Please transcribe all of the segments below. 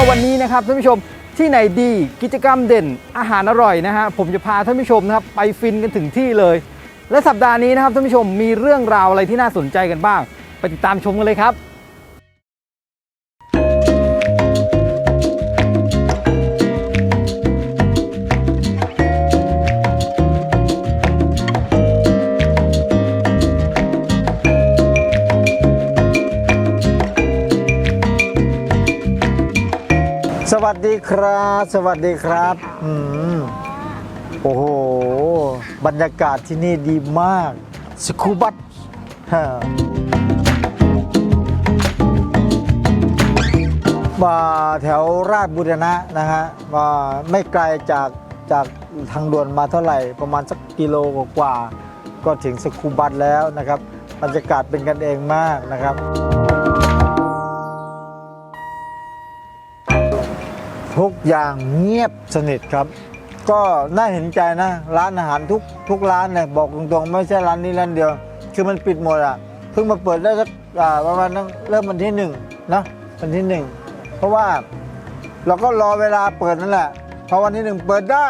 ก็วันนี้นะครับท่านผู้ชมที่ไหนดีกิจกรรมเด่นอาหารอร่อยนะฮะผมจะพาท่านผู้ชมนะครับไปฟินกันถึงที่เลย และสัปดาห์นี้นะครับท่านผู้ชมมีเรื่องราวอะไรที่น่าสนใจกันบ้าง ไปติดตามชมกันเลยครับ ดีครับ สวัสดีครับอืมโอ้โห บรรยากาศที่นี่ดีมาก สกูบัตฮะมาแถวราชบุรณะนะฮะมาไม่ไกลจากจากทางด่วนมาเท่าไหร่ ประมาณสักกิโลกว่าๆก็ถึงสกูบัตแล้วนะครับ บรรยากาศเป็นกันเองมากนะครับ ทุกอย่างเงียบสนิทครับ ก็น่าเห็นใจนะ ร้านอาหารทุกทุกร้านเนี่ยบอกตรงๆ ไม่ใช่ร้านนี้ร้านเดียว คือมันปิดหมดอะเพิ่งมาเปิดได้สักประมาณนั้นเริ่มวันที่หนึ่งนะวันที่หนึ่งเพราะว่าเราก็รอเวลาเปิดนั่นแหละพอวันที่หนึ่งเปิดได้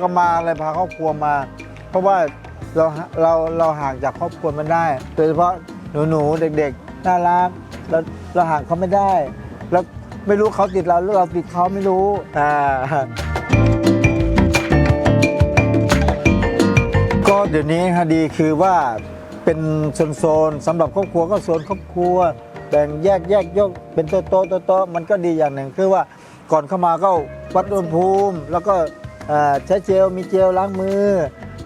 ก็มาเลยพาครอบครัวมา เพราะว่าเราเราเราห่างจากครอบครัวมันได้ โดยเฉพาะหนูๆเด็กๆน่ารักเราเราห่างเขาไม่ได้ แล้ว ไม่รู้เขาติดเราหรือเราติดเขาไม่รู้อ่าก็เดี๋ยวนี้ฮะดีคือว่าเป็นโซนๆสำหรับครอบครัวก็โซนครอบครัว แบ่งแยกแยกยกเป็นโต๊ะโต๊ะโต๊ะโต๊ะมันก็ดีอย่างหนึ่งคือว่าก่อนเข้ามาก็วัดอุณหภูมิ แล้วก็เอ่อใช้เจลมีเจลล้างมือ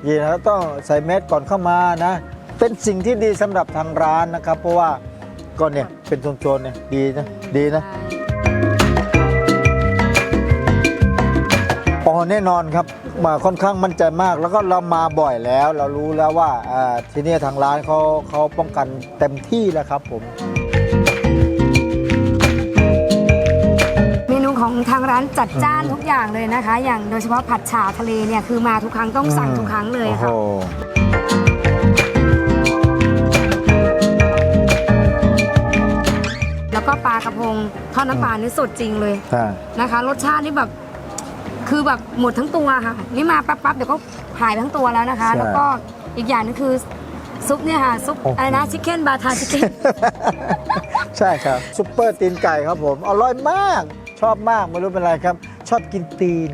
ยีนะต้องใส่แมสก่อนเข้ามานะ เป็นสิ่งที่ดีสำหรับทางร้านนะครับ เพราะว่าก็เนี่ยเป็นโซนๆเนี่ยดีนะดีนะอ๋อ แน่นอนครับมาค่อนข้างมั่นใจมาก แล้วก็เรามาบ่อยแล้ว เรารู้แล้วว่าอ่าที่นี่ทางร้านเขาเขาป้องกันเต็มที่แล้วครับผมเมนูของทางร้านจัดจ้านทุกอย่างเลยนะคะ อย่างโดยเฉพาะผัดฉ่าทะเลเนี่ยคือมาทุกครั้งต้องสั่งทุกครั้งเลยค่ะโอ้โหแล้วก็ปลากระพงทอดน้ำปลานี่สดจริงเลยอ่านะคะ รสชาตินี่แบบ คือแบบหมดทั้งตัวค่ะ นี่มาปั๊บๆเดี๋ยวก็หายไปทั้งตัวแล้วนะคะแล้วก็อีกอย่างนึงคือซุปเนี่ยค่ะ ซุปอะไรนะชิคเก้นบาทาชิคเก้น ใช่ครับซุปเปอร์ตีนไก่ครับผม อร่อยมาก ชอบมาก ไม่รู้เป็นไรครับ ชอบกินตีน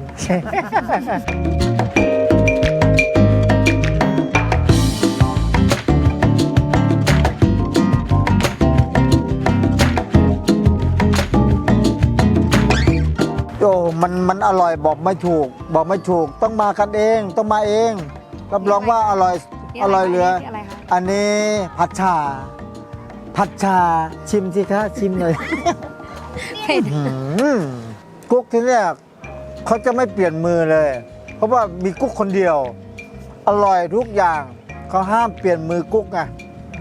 โอ้มันมันอร่อยบอกไม่ถูก บอกไม่ถูกต้องมากันเอง ต้องมาเองรับรองว่าอร่อยนี่ออะไรร่อยเหลือ นี่อะไรคะอันนี้ผัดชา ผัดชาชิมสิคะชิมเลยเผ็ดหืมกุ๊กที่เนี่ยเขาจะไม่เปลี่ยนมือเลย เพราะว่ามีกุ๊กคนเดียว อร่อยทุกอย่างเขาห้ามเปลี่ยนมือกุ๊กไง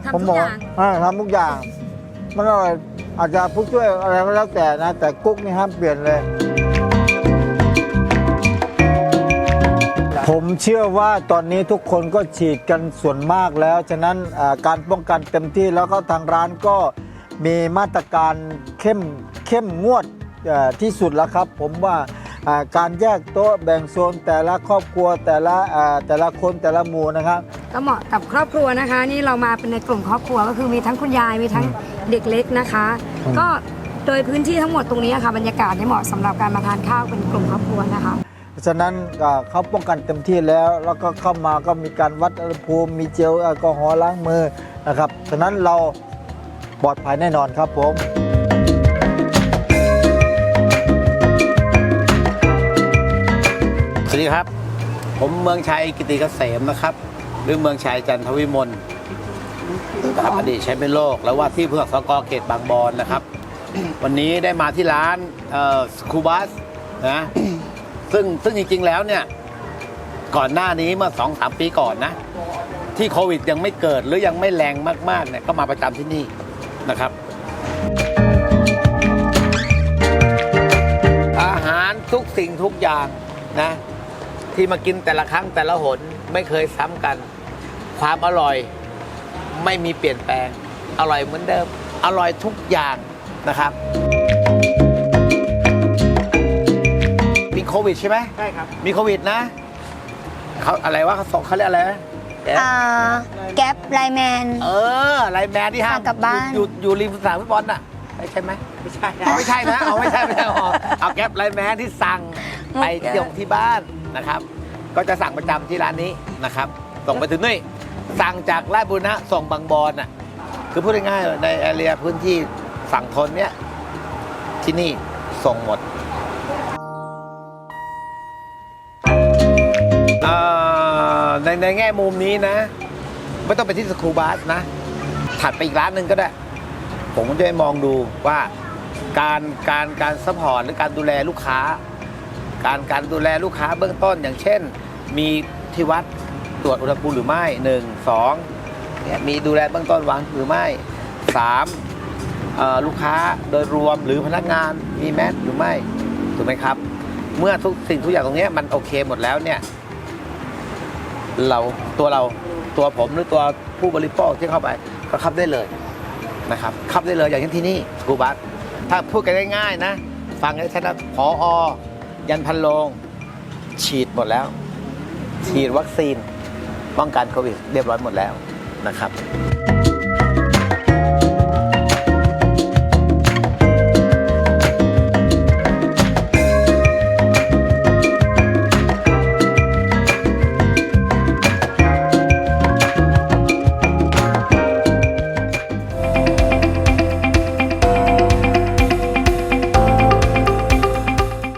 ทำทุกอย่างอ่าทำทุกอย่าง มันอร่อยอาจจะผู้ช่วยอะไรก็แล้วแต่นะ แต่กุ๊กนี่ห้ามเปลี่ยนเลย ผมเชื่อว่าตอนนี้ทุกคนก็ฉีดกันส่วนมากแล้ว ฉะนั้นอ่าการป้องกันเต็มที่แล้วก็ทางร้านก็มีมาตรการเข้มเข้มงวดเอ่อที่สุดแล้วครับ ผมว่าอ่าการแยกโต๊ะแบ่งโซนแต่ละครอบครัวแต่ละอ่าแต่ละคนแต่ละหมู่นะครับก็เหมาะกับครอบครัวนะคะ นี่เรามาเป็นในกลุ่มครอบครัวก็คือมีทั้งคุณยายมีทั้งเด็กเล็กนะคะอืมก็โดยพื้นที่ทั้งหมดตรงนี้ค่ะบรรยากาศเนี่ยเหมาะสำหรับการมาทานข้าวเป็นกลุ่มครอบครัวนะคะ ฉะนั้นเขาป้องกันเต็มที่แล้ว แล้วก็เข้ามาก็มีการวัดอุณหภูมิมีเจลแอลกอฮอล์ล้างมือนะครับฉะนั้นเราปลอดภัยแน่นอนครับผมสวัสดีครับ ผมเมืองชัยกิติเกษมนะครับ หรือเมืองชัยจันทวิมลครับอดีตแชมป์เป็นโลก แล้วว่าที่เพื่อกสกเขตบางบอนนะครับ วันนี้ได้มาที่ร้านสคูบัสนะ ซึ่งซึ่งจริง ๆ แล้วเนี่ยก่อนหน้านี้เมื่อสองสามปีก่อนนะ ที่โควิดยังไม่เกิดหรือยังไม่แรงมากๆเนี่ยก็มาประจำที่นี่นะครับ อาหารทุกสิ่งทุกอย่างนะ ที่มากินแต่ละครั้งแต่ละหนไม่เคยซ้ำกัน ความอร่อยไม่มีเปลี่ยนแปลง อร่อยเหมือนเดิม อร่อยทุกอย่างนะครับ โควิดใช่ไหมใช่ครับ มีโควิดนะเขาอะไรวะเขาส่งเขาเรียกอะไรนะแกอ่าแก๊ปไลแมน เออไลน์แมนที่ห้ามกลับบ้าน อยู่อยู่อยู่ริมสนามฟุตบอลน่ะใช่ไหมไม่ใช่ไม่ใช่นะเอาไม่ใช่ไม่ใช่เอาเอาแก๊ปไลน์แมนที่สั่งไปเที่ยวที่บ้านนะครับ ก็จะสั่งประจำที่ร้านนี้นะครับ ส่งไปถึงนี่สั่งจากราชบุรณะส่งบางบอนน่ะคือพูดง่ายๆในแอเรียพื้นที่ฝั่งทนเนี้ยที่นี่ส่งหมด ในในแง่มุมนี้นะ ไม่ต้องไปที่สครูบาสนะ ถัดไปอีกร้านหนึ่งก็ได้ ผมก็จะไปมองดูว่าการการการซัพพอร์ตหรือการดูแลลูกค้า การการดูแลลูกค้าเบื้องต้น อย่างเช่น มีที่วัดตรวจอุณหภูมิหรือไม่หนึ่งสองเนี่ยมีดูแลเบื้องต้นวางหรือไม่สามลูกค้าโดยรวมหรือพนักงานมีแมสหรือไม่ถูกไหมครับ เมื่อทุกสิ่งทุกอย่างตรงนี้มันโอเคหมดแล้วเนี่ย เราตัวเราตัวผมหรือตัวผู้บริโภคที่เข้าไปก็ขับได้เลยนะครับขับได้เลยอย่างเช่นที่นี่สกูบัสถ้าพูดกันง่ายๆนะ ฟังได้ชัดนะพออยันพันโลง ฉีดหมดแล้ว ฉีดวัคซีนป้องกันโควิดเรียบร้อยหมดแล้วนะครับ